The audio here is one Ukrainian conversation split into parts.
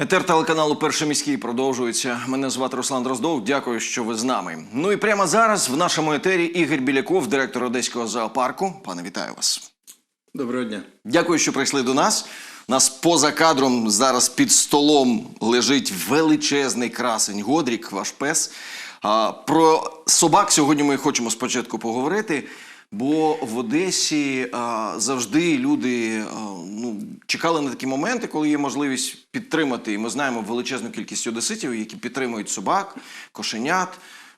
Етер телеканалу Перший міський продовжується. Мене звати Руслан Дроздов. Дякую, що ви з нами. Ну і прямо зараз в нашому етері Ігор Біляков, директор Одеського зоопарку. Пане, вітаю вас. Доброго дня. Дякую, що прийшли до нас. У нас поза кадром зараз під столом лежить величезний красень Годрік, ваш пес. А, про собак сьогодні ми хочемо спочатку поговорити. Бо в Одесі а, завжди люди а, ну, чекали на такі моменти, коли є можливість підтримати. І ми знаємо величезну кількість одеситів, які підтримують собак, кошенят,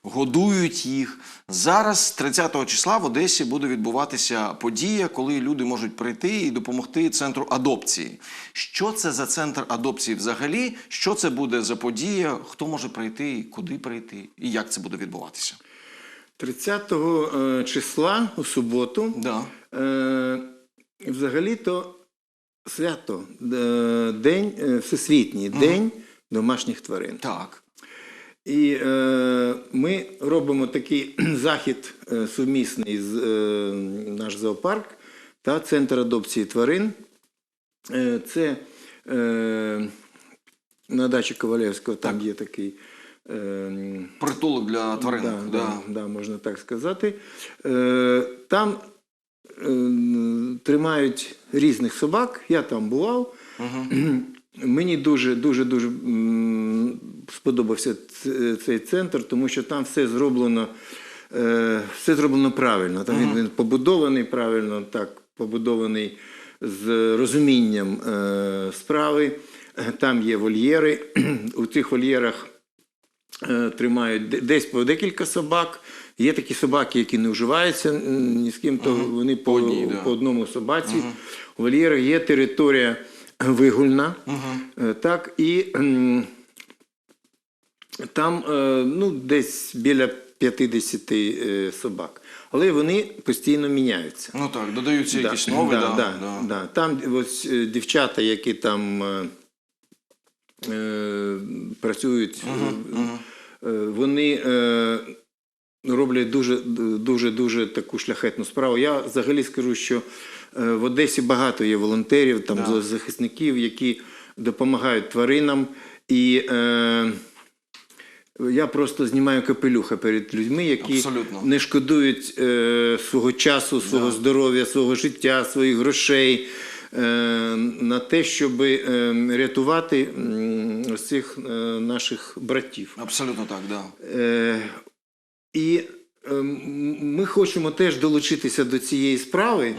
годують їх. Зараз, 30 числа, в Одесі буде відбуватися подія, коли люди можуть прийти і допомогти центру адопції. Що це за центр адопції взагалі? Що це буде за подія? Хто може прийти, куди прийти, і як це буде відбуватися? 30 е, числа у суботу Да. е, взагалі-то свято, е, день, всесвітній день домашніх тварин. Так. І е, ми робимо такий захід сумісний з е, наш зоопарк та центр адопції тварин. Е, це е, на дачі Ковалевського там є такий. Е, Притулок для тварин. Да, Да, да, можна так сказати. Е, там е, тримають різних собак. Я там бував. Мені дуже дуже дуже сподобався цей центр, тому що там все зроблено, е, все зроблено правильно. Там він, він побудований правильно, так, побудований з розумінням справи. Там є вольєри. У цих вольєрах тримають десь по декілька собак. Є такі собаки, які не вживаються ні з ким, то вони по, По одній, да. по одному собаці. У вольєрах є територія вигульна. Е, Так, і там е, ну, десь біля 50 е, собак. Але вони постійно міняються. Ну так, додаються Да, якісь нові. да, Да, да, да. да. Там ось е, дівчата, які там е, працюють, е, вони е, роблять дуже, дуже, дуже таку шляхетну справу. Я взагалі скажу, що в Одесі багато є волонтерів, там Да. захисників, які допомагають тваринам. І е, я просто знімаю капелюха перед людьми, які Абсолютно. не шкодують е, свого часу, свого здоров'я, свого життя, своїх грошей на те, щоб е, рятувати ось цих е, наших братів. Абсолютно так, да. Е, і е, ми хочемо теж долучитися до цієї справи,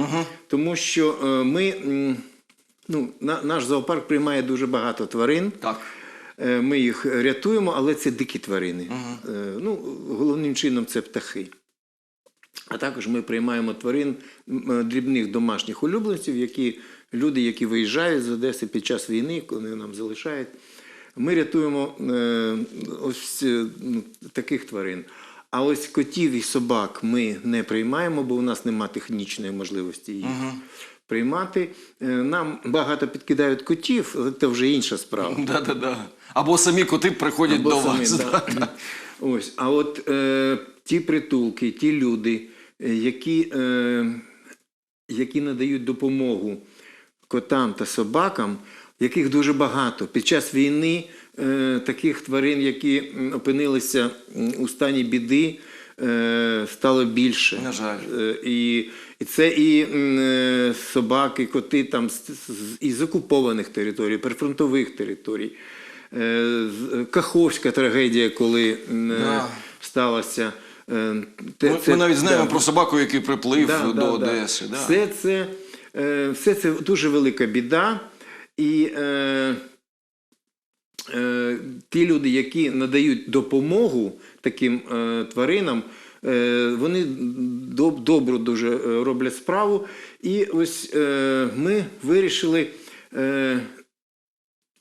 тому що е, ми, ну, наш зоопарк приймає дуже багато тварин. Так. Е, Ми їх рятуємо, але це дикі тварини. Е, Ну, головним чином це птахи. А також ми приймаємо тварин е, дрібних домашніх улюбленців, які люди, які виїжджають з Одеси під час війни, коли нам залишають. Ми рятуємо е, ось е, ну, таких тварин. А ось котів і собак ми не приймаємо, бо у нас немає технічної можливості їх приймати. Е, Нам багато підкидають котів, але це вже інша справа. Да, да, да. Або самі коти приходять Або до самі, вас. да. Да. Ось, а от е, ті притулки, ті люди, які, е, які надають допомогу котам та собакам, яких дуже багато. Під час війни е, таких тварин, які опинилися у стані біди, е, стало більше. На жаль. І, і це і собаки, коти там з, з- із окупованих територій, прифронтових територій. Каховська трагедія, коли Да. сталася. Е, те- Ми, це- ми навіть знаємо да. про собаку, який приплив Да, до да. Одеси. Да. Все, це, е, все це дуже велика біда. І е, е, ті люди, які надають допомогу таким е, тваринам, е, вони доб- добру дуже е, роблять справу. І ось е, ми вирішили е,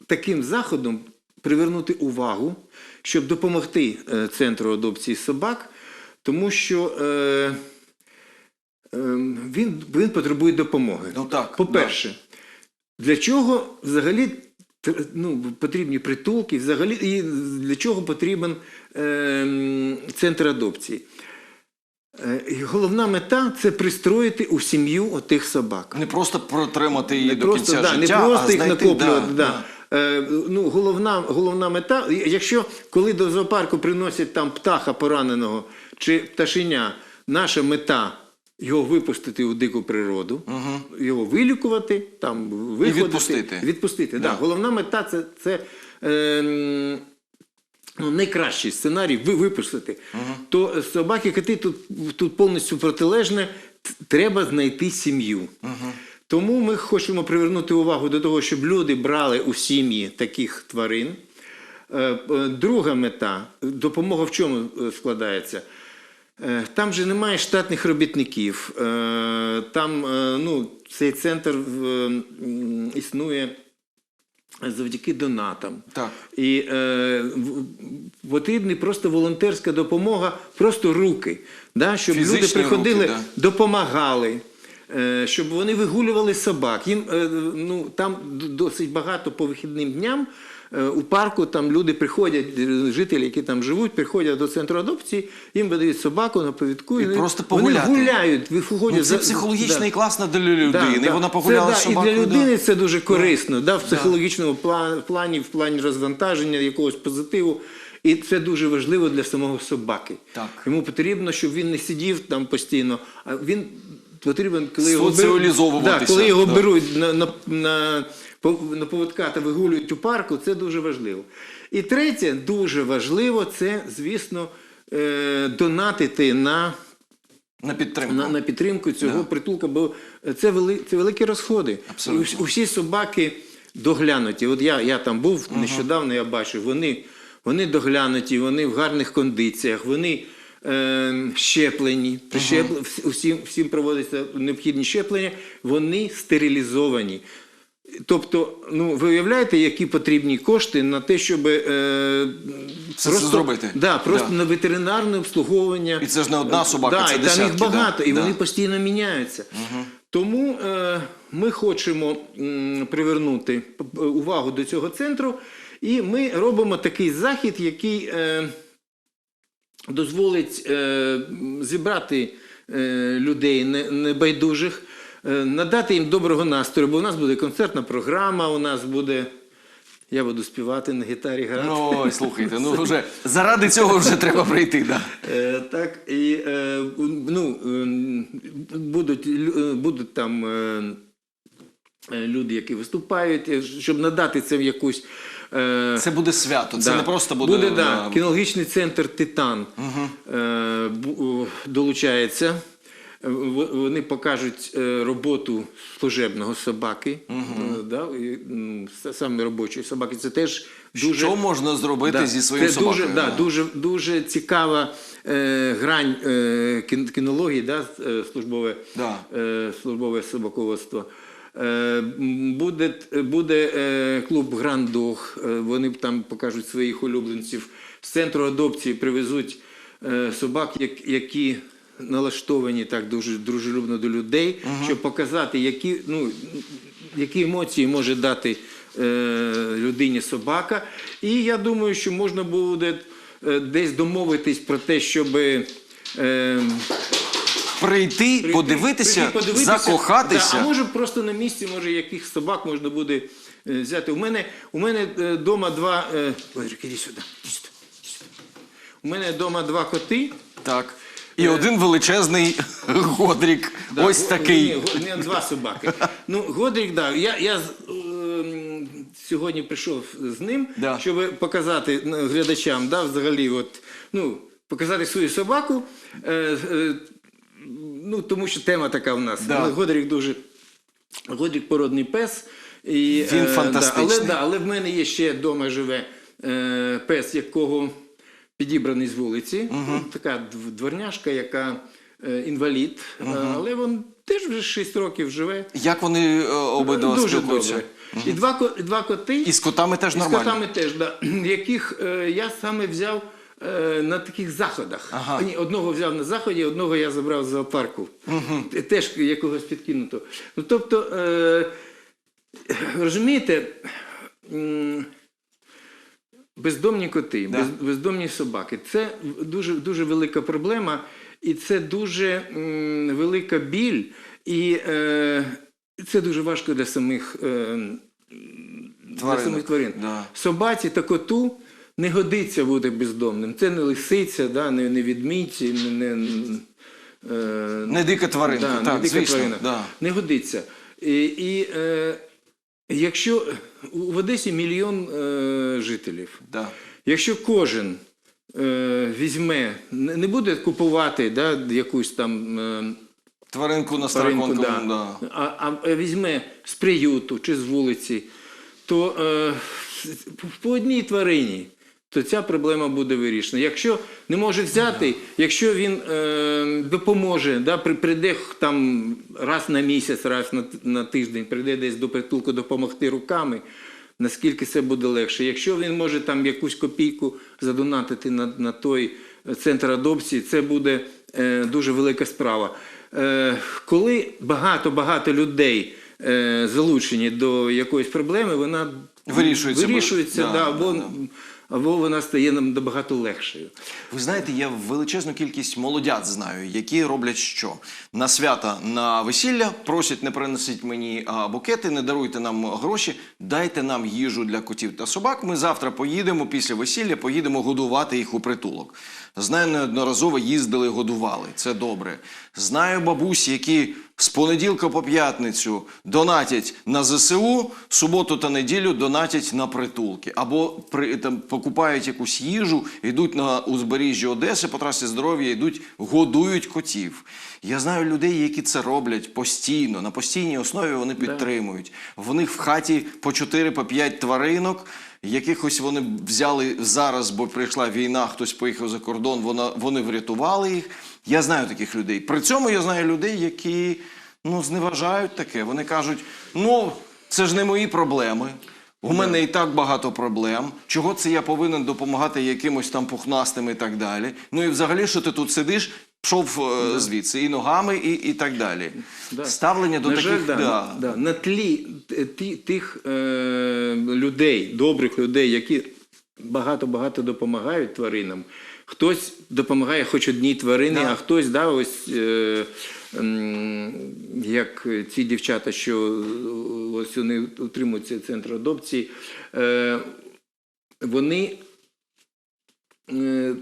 таким заходом привернути увагу, щоб допомогти центру адопції собак, тому що е, е, він, він потребує допомоги. Ну так, По-перше, для чого взагалі ну, потрібні притулки, взагалі, і для чого потрібен е, центр адопції? Е, і Головна мета це пристроїти у сім'ю отих собак. Не просто протримати її Не до просто, кінця да, життя, не просто а їх знайти, накоплювати, да, да, да. Е, ну, головна, головна мета, якщо коли до зоопарку приносять там птаха пораненого чи пташеня, наша мета його випустити у дику природу, його вилікувати, там, виходити, відпустити. відпустити. Да. Да. Головна мета це, це е, ну, найкращий сценарій ви, випустити. То собаки коти тут, тут повністю протилежне. Треба знайти сім'ю. Тому ми хочемо привернути увагу до того, щоб люди брали у сім'ї таких тварин. Е, е, Друга мета допомога в чому е, складається? Там же немає штатних робітників. Там ну, цей центр існує завдяки донатам. Так. І е, потрібна просто волонтерська допомога, просто руки, да, щоб люди приходили, руки, да. допомагали. Е, Щоб вони вигулювали собак. Їм е, ну, там досить багато по вихідним дням е, у парку там люди приходять, жителі, які там живуть, приходять до центру адопції, їм видають собаку на повідку. І вони- просто вони гуляють, виходять Ну, це психологічно да. і класно для людини. Да, да. Вона погуляла це, да, І собакою. для да. людини це дуже корисно, да, в психологічному пла- плані, в плані розвантаження, якогось позитиву. І це дуже важливо для самого собаки. Так. Йому потрібно, щоб він не сидів там постійно, а він потрібен, коли його беруть, да, коли його да. беруть на, на, на, на поводка та вигулюють у парку, це дуже важливо. І третє, дуже важливо, це, звісно, е, донатити на На підтримку. на, на підтримку цього Да. притулка, бо це, вели, це великі розходи. Абсолютно. Усі, усі собаки доглянуті. От я, я там був нещодавно, я бачив, вони, вони доглянуті, вони в гарних кондиціях, вони щеплені, прищепл... всі- усім, всім проводяться необхідні щеплення, вони стерилізовані. Тобто, ну ви уявляєте, які потрібні кошти на те, щоб е, Все це зробити. Да, просто Да. на ветеринарне обслуговування. І це ж не одна собака, да, це і там їх десятки, да. багато, і Да. вони постійно міняються. Тому е, ми хочемо м, привернути увагу до цього центру, і ми робимо такий захід, який е, дозволить е, зібрати е, людей не- небайдужих, е, надати їм доброго настрою, бо у нас буде концертна програма, у нас буде. Я буду співати на гітарі грати. Ой, слухайте, ну вже заради цього вже треба прийти. Да. Е, так, і е, ну, е, будуть, будуть там люди, які виступають, щоб надати це в якусь. Е, Це буде свято, це да. не просто буде. Буде, да, е, кінологічний центр Титан е, долучається. Вони покажуть роботу служебного собаки, е, да, і, саме робочої собаки. Це теж дуже Що можна зробити зі своїм це собакою? Дуже, да, дуже, дуже цікава е, грань е, кінології, да, службове, Да. е, службове собаководство. Е, буде буде е, клуб Грандох, е, вони там покажуть своїх улюбленців. З центру адопції привезуть собак, які налаштовані так дуже дружелюбно до людей, щоб показати, які, ну, які емоції може дати людині собака. І я думаю, що можна буде десь домовитись про те, щоб. Е, Прийти, подивитися, прийти, подивитися. закохатися. Да, а може просто на місці, може, яких собак можна буде е, взяти. У мене у мене вдома два. Е, іди сюди. іди сюди. У мене вдома два коти. Так. І один величезний годрік. Да, Ось такий. Ні, не, два собаки. Ну, Годрик, да. Я, я ем, сьогодні прийшов з ним, Да. щоб показати глядачам, да, взагалі, от, ну, показати свою собаку. Е, е, ну, тому що тема така в нас. Да. Ну, Годрик дуже. Годрик породний пес. І, Він да, фантастичний. але, да, але в мене є ще вдома живе е, пес, якого підібраний з вулиці. Ну, Така дв- дворняшка, яка е, інвалід. Е, але він теж вже 6 років живе. Як вони е, обидва Дуже спілкуються? добре. І два, два коти. І з котами теж І з котами теж, да, яких е, я саме взяв е, на таких заходах. Ага. Ні, одного взяв на заході, одного я забрав з зоопарку. Т- Теж якогось підкинуто. Ну, тобто, е, розумієте, бездомні коти, Да. без, бездомні собаки це дуже, дуже велика проблема, і це дуже м, велика біль, і е, це дуже важко для самих. Е, для самих тварин. да. Собаці та коту не годиться бути бездомним. Це не лисиця, да, не, не відмійці, не, не, е, Не дика тваринка, Да, так, не дика звісно. тварина. Да. Не годиться. І, і е, якщо в Одесі мільйон е, жителів, Да. якщо кожен е, візьме, не не буде купувати да, якусь там. Е, Тваринку на тваринку, да, да. а, а візьме з приюту чи з вулиці, то е, по одній тварині. То ця проблема буде вирішена. Якщо не може взяти, якщо він е, допоможе, да, прийде там раз на місяць, раз на, на тиждень, прийде десь до притулку допомогти руками, наскільки це буде легше. Якщо він може там якусь копійку задонатити на, на той центр адопції, це буде е, дуже велика справа. Е, коли багато-багато людей е, залучені до якоїсь проблеми, вона Вирішується, вирішується да, да, або, да. Або вона стає нам набагато легшою. Ви знаєте, я величезну кількість молодят знаю, які роблять що? На свята на весілля просять не приносіть мені букети, не даруйте нам гроші, дайте нам їжу для котів та собак. Ми завтра поїдемо після весілля, поїдемо годувати їх у притулок. Знаю, неодноразово їздили, годували. Це добре. Знаю бабусі, які з понеділка по п'ятницю донатять на ЗСУ, суботу та неділю донатять на притулки. Або при, там, покупають якусь їжу, йдуть на узбережжя Одеси по трасі здоров'я, йдуть, годують котів. Я знаю людей, які це роблять постійно, на постійній основі вони підтримують. В них в хаті по 4 по 5 тваринок. Якихось вони взяли зараз, бо прийшла війна, хтось поїхав за кордон, вона, вони врятували їх. Я знаю таких людей. При цьому я знаю людей, які ну, зневажають таке. Вони кажуть: ну, це ж не мої проблеми. У мене і так багато проблем. Чого це я повинен допомагати якимось там пухнастим і так далі. Ну і взагалі, що ти тут сидиш, пішов е, звідси і ногами, і, і так далі. Да. Ставлення до на таких. жаль, да, да. да, на тлі ті, тих е, людей, добрих людей, які багато-багато допомагають тваринам. Хтось допомагає хоч одній тварині, Да. а хтось, да, ось, е, як ці дівчата, що е, ось вони утримуються центр адопції, е, вони е,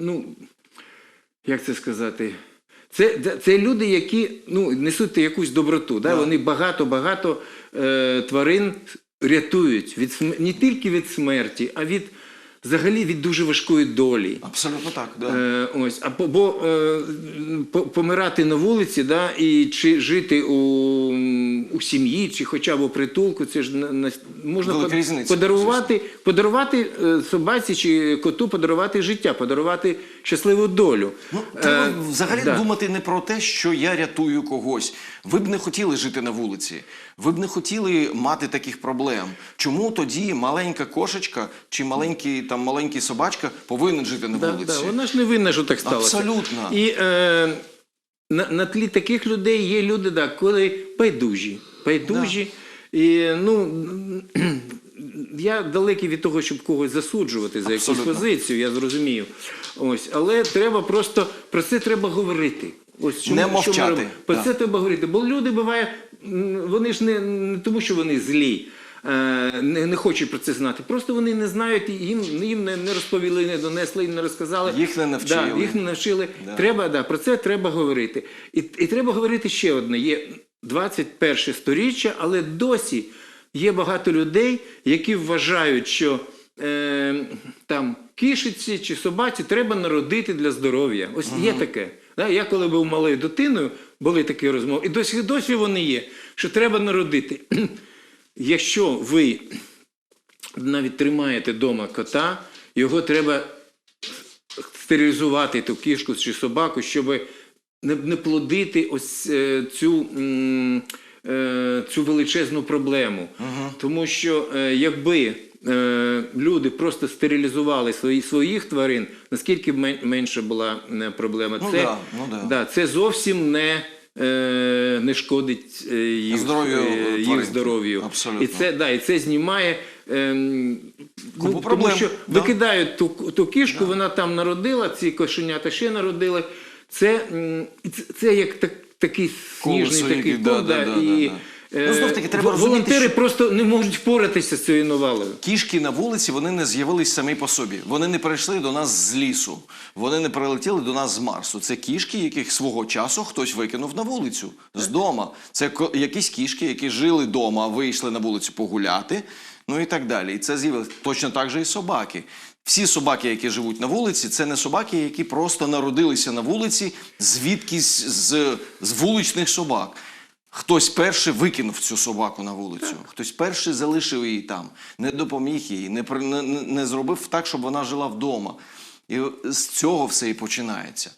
ну, як це сказати? Це, це- люди, які ну, несуть якусь доброту. Да? Да. Вони багато-багато е, тварин рятують від не тільки від смерті, а від взагалі від дуже важкої долі. Абсолютно так. Да. Е, ось, а бо е, помирати на вулиці, да, і чи жити у, у сім'ї, чи хоча б у притулку, це ж на, на- можна Велика різниця, подарувати, подарувати е, собаці чи коту, подарувати життя, подарувати щасливу долю. Ну, треба Е, взагалі да. думати не про те, що я рятую когось. Ви б не хотіли жити на вулиці. Ви б не хотіли мати таких проблем. Чому тоді маленька кошечка чи маленький там маленький собачка повинен жити на Да, вулиці? да, вона ж не винна, що так сталося. Абсолютно. І е, на, на тлі таких людей є люди, да, коли байдужі. Байдужі. І, ну, я далекий від того, щоб когось засуджувати за якусь позицію, я зрозумію. Ось, але треба просто про це треба говорити. Ось чому, Не мовчати? Про да. це треба говорити. Бо люди буває, вони ж не, не тому, що вони злі. Е, Не, не хочуть про це знати. Просто вони не знають, і їм, їм не, не розповіли, не донесли, їм не розказали. Їх не навчили. Да, їх не навчили. Да. Треба, да, про це треба говорити. І, і треба говорити ще одне. Є 21 сторіччя, але досі є багато людей, які вважають, що е, там кішиці чи собаці треба народити для здоров'я. Ось є таке. Да? Я коли був малою дитиною, були такі розмови, і досі, досі вони є, що треба народити. Якщо ви навіть тримаєте вдома кота, його треба стерилізувати ту кішку чи собаку, щоб не, плодити ось е, цю, е, цю величезну проблему. Тому що е, якби люди просто стерилізували свої, своїх тварин, наскільки б мен- менша була проблема. Ну це, да, ну да. Да, це зовсім не. Е, Не шкодить е, їх Здоров'ю е, їх здоров'ю. Абсолютно. І це, да, і це знімає ем, Купу ну, проблем, Тому що да. викидають ту, ту кішку, вона там народила, ці кошенята ще народили. Це, це, як так, такий сніжний Колесо, такий да, да, да, да, і, да, Е, знов таки, треба в- розуміти, волонтери що- просто не можуть впоратися з цією навалою. Кішки на вулиці вони не з'явились самі по собі. Вони не прийшли до нас з лісу. Вони не прилетіли до нас з Марсу. Це кішки, яких свого часу хтось викинув на вулицю з дома. Це ко- якісь кішки, які жили вдома, вийшли на вулицю погуляти. Ну і так далі. І це з'явилось точно так же і собаки. Всі собаки, які живуть на вулиці, це не собаки, які просто народилися на вулиці, звідкись з, з вуличних собак. Хтось перший викинув цю собаку на вулицю, хтось перший залишив її там, не допоміг їй, не, не, не- зробив так, щоб вона жила вдома. І з цього все і починається.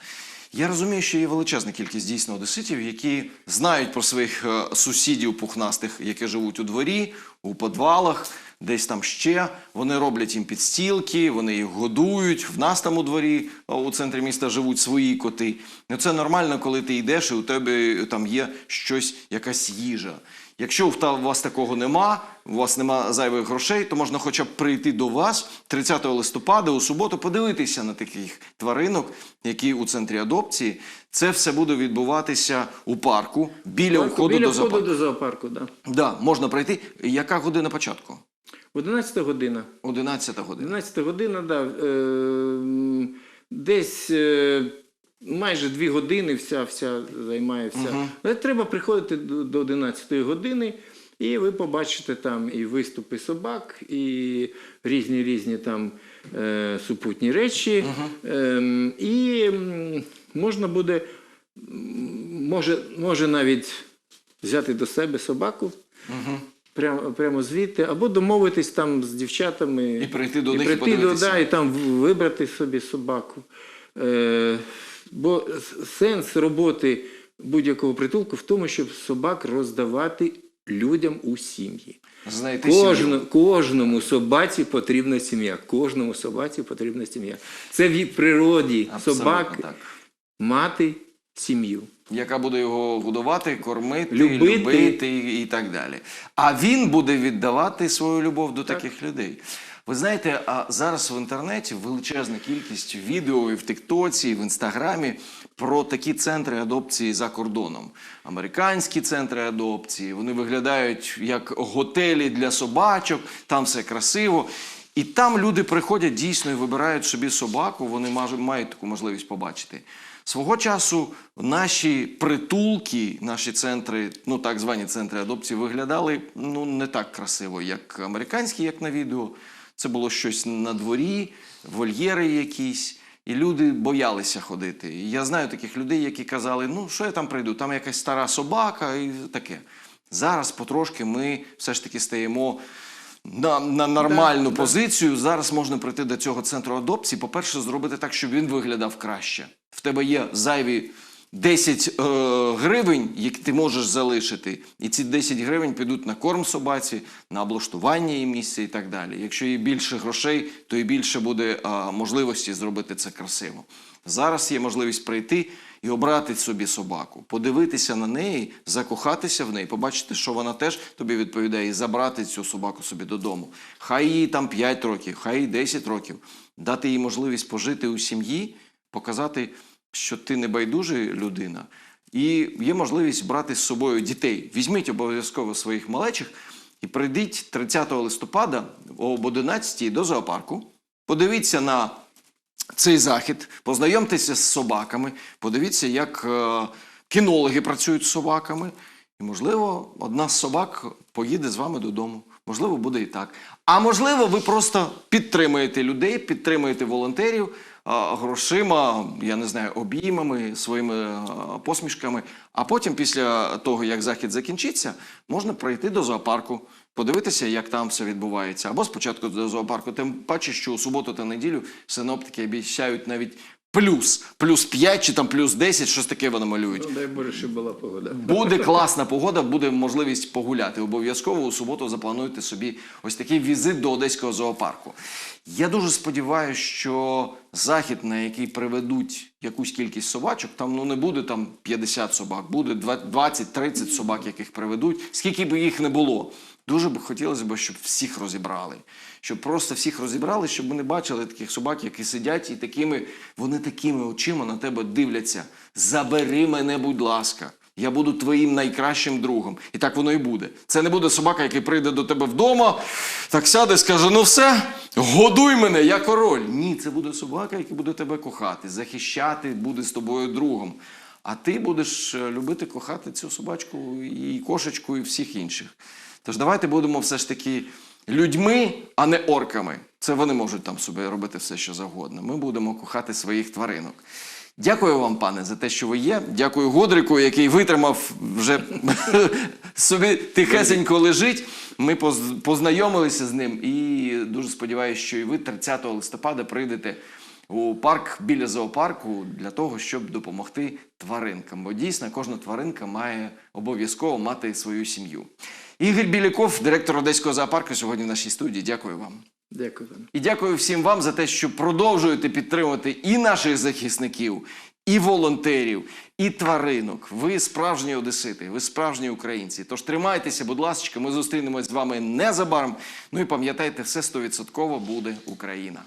Я розумію, що є величезна кількість дійсно одеситів, які знають про своїх е, сусідів пухнастих, які живуть у дворі, у підвалах, десь там ще. Вони роблять їм підстілки, вони їх годують. В нас там у дворі, е, у центрі міста живуть свої коти. Ну це нормально, коли ти йдеш і у тебе там є щось, якась їжа. Якщо у вас такого нема, у вас нема зайвих грошей, то можна хоча б прийти до вас 30 листопада у суботу, подивитися на таких тваринок, які у центрі адопції. Це все буде відбуватися у парку біля входу Біля до входу до зоопарку, да. Да, можна пройти. Яка година початку? 11 година. 11 година. 11 година, да. Е, десь е, майже 2 години вся, вся займає вся. Але треба приходити до, до 11 години, і ви побачите там і виступи собак, і різні різні там е, супутні речі. Ем, і можна буде, може, може навіть взяти до себе собаку. Прямо, прямо звідти, або домовитись там з дівчатами І прийти до і них і до, да, і там вибрати собі собаку. Е, бо сенс роботи будь-якого притулку в тому, щоб собак роздавати людям у сім'ї. Знайти сім'ю. Кожному собаці потрібна сім'я. Кожному собаці потрібна сім'я. Це в природі Абсолютно собак так. мати сім'ю. яка буде його годувати, кормити, Любити. любити, і, і так далі. А він буде віддавати свою любов до таких людей. Ви знаєте, а зараз в інтернеті величезна кількість відео і в Тіктоці, і в Інстаграмі про такі центри адопції за кордоном. Американські центри адопції. Вони виглядають як готелі для собачок, там все красиво. І там люди приходять дійсно і вибирають собі собаку, вони мають таку можливість побачити. Свого часу наші притулки, наші центри, ну так звані центри адопції, виглядали ну не так красиво, як американські, як на відео. Це було щось на дворі, вольєри якісь, і люди боялися ходити. І я знаю таких людей, які казали: ну що я там прийду, там якась стара собака і таке. Зараз потрошки ми все ж таки стаємо на, на нормальну позицію. Зараз можна прийти до цього центру адопції. По-перше, зробити так, щоб він виглядав краще. В тебе є зайві 10 е, гривень, які ти можеш залишити, і ці 10 гривень підуть на корм собаці, на облаштування її місця і так далі. Якщо є більше грошей, то і більше буде е, можливості зробити це красиво. Зараз є можливість прийти і обрати собі собаку, подивитися на неї, закохатися в неї, побачити, що вона теж тобі відповідає, і забрати цю собаку собі додому. Хай їй там 5 років, хай їй 10 років, дати їй можливість пожити у сім'ї, показати, що ти не байдужа людина. І є можливість брати з собою дітей. Візьміть обов'язково своїх малечих і прийдіть 30 листопада об 11 до зоопарку. Подивіться на цей захід, познайомтеся з собаками, подивіться, як е, кінологи працюють з собаками. І, можливо, одна з собак поїде з вами додому. Можливо, буде і так. А можливо, ви просто підтримуєте людей, підтримуєте волонтерів грошима, я не знаю, обіймами, своїми посмішками. А потім, після того, як захід закінчиться, можна прийти до зоопарку, подивитися, як там все відбувається. Або спочатку до зоопарку. Тим паче, що у суботу та неділю синоптики обіцяють навіть плюс, плюс 5 чи там плюс 10, щось таке вони малюють. Ну, дай Боже, щоб була погода. Буде класна погода, буде можливість погуляти. Обов'язково у суботу заплануйте собі ось такий візит до одеського зоопарку. Я дуже сподіваюся, що захід, на який приведуть якусь кількість собачок, там ну не буде там 50 собак, буде 20-30 собак, яких приведуть, скільки б їх не було. Дуже б хотілося б, щоб всіх розібрали. Щоб просто всіх розібрали, щоб ми не бачили таких собак, які сидять і такими, вони такими очима на тебе дивляться. Забери мене, будь ласка. Я буду твоїм найкращим другом. І так воно і буде. Це не буде собака, який прийде до тебе вдома, так сяде і скаже: ну все, годуй мене, я король. Ні, це буде собака, який буде тебе кохати, захищати, буде з тобою другом. А ти будеш е, любити кохати цю собачку і кошечку, і всіх інших. Тож давайте будемо все ж таки людьми, а не орками. Це вони можуть там собі робити все, що завгодно. Ми будемо кохати своїх тваринок. Дякую вам, пане, за те, що ви є. Дякую Годрику, який витримав вже собі тихесенько лежить. Ми познайомилися з ним і дуже сподіваюся, що і ви 30 листопада прийдете у парк біля зоопарку для того, щоб допомогти тваринкам. Бо дійсно кожна тваринка має обов'язково мати свою сім'ю. Ігор Біляков, директор Одеського зоопарку, сьогодні в нашій студії. Дякую вам. Дякую вам. І дякую всім вам за те, що продовжуєте підтримувати і наших захисників, і волонтерів, і тваринок. Ви справжні одесити, ви справжні українці. Тож тримайтеся, будь ласка, ми зустрінемось з вами незабаром. Ну і пам'ятайте, все стовідсотково буде Україна.